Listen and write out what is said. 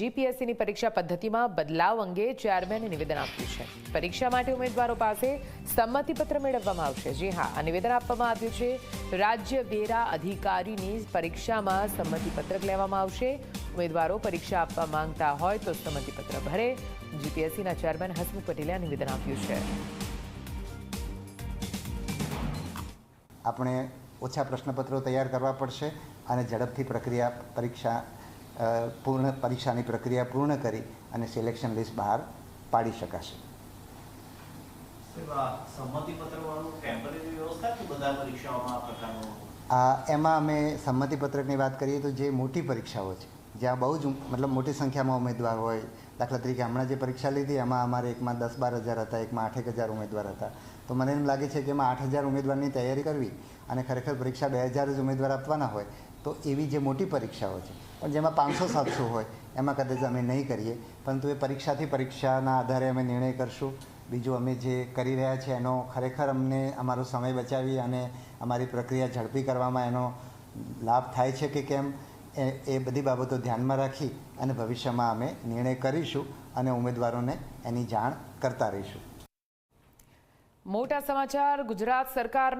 જીપીએસસીની પરીક્ષા પદ્ધતિમાં બદલાવ અંગે ચેરમેને નિવેદન આપ્યું છે. પરીક્ષા માટે ઉમેદવારો પાસે સંમતિપત્ર મેળવવામાં આવશે. જી હા, આ નિવેદન આપવામાં આવ્યું છે. રાજ્ય વેરા અધિકારીની પરીક્ષામાં સંમતિપત્રક લેવામાં આવશે. ઉમેદવારો પરીક્ષા આપવા માંગતા હોય તો સંમતિપત્ર ભરે. જીપીએસસીના ચેરમેન હસમુખ પટેલે આ નિવેદન આપ્યું છે. આપણે ઓછા પ્રશ્નપત્રો તૈયાર કરવા પડશે અને ઝડપથી પ્રક્રિયા, પરીક્ષા પૂર્ણ પરીક્ષાની પ્રક્રિયા પૂર્ણ કરી અને સિલેક્શન લિસ્ટ બહાર પાડી શકાશે. એમાં અમે સંમતિપત્રકની વાત કરીએ તો જે મોટી પરીક્ષાઓ છે જ્યાં બહુ જ મતલબ મોટી સંખ્યામાં ઉમેદવાર હોય દાખલા તરીકે હમણાં જે પરીક્ષા લીધી એમાં અમારે એકમાં દસ બાર હજાર હતા એકમાં આઠેક હજાર ઉમેદવાર હતા. તો મને એમ લાગે છે કે એમાં આઠ હજાર ઉમેદવારની તૈયારી કરવી અને ખરેખર પરીક્ષા બે હજાર જ ઉમેદવાર આપવાના હોય તો એવી જે મોટી પરીક્ષાઓ છે. પણ જેમાં પાંચસો, સાતસો હોય, એમાં કદાચ અમે નહીં કરીએ. પરંતુ એ પરીક્ષાથી પરીક્ષાના આધારે અમે નિર્ણય કરશું. બીજું અમે જે કરી રહ્યા છીએ એનો ખરેખર અમને અમારો સમય બચાવી અને અમારી પ્રક્રિયા ઝડપી કરવામાં એનો લાભ થાય છે કે કેમ, એ બધી બાબતો ધ્યાનમાં રાખી અને ભવિષ્યમાં અમે નિર્ણય કરીશું અને ઉમેદવારોને એની જાણ કરતા રહીશું. મોટા સમાચાર, ગુજરાત સરકારના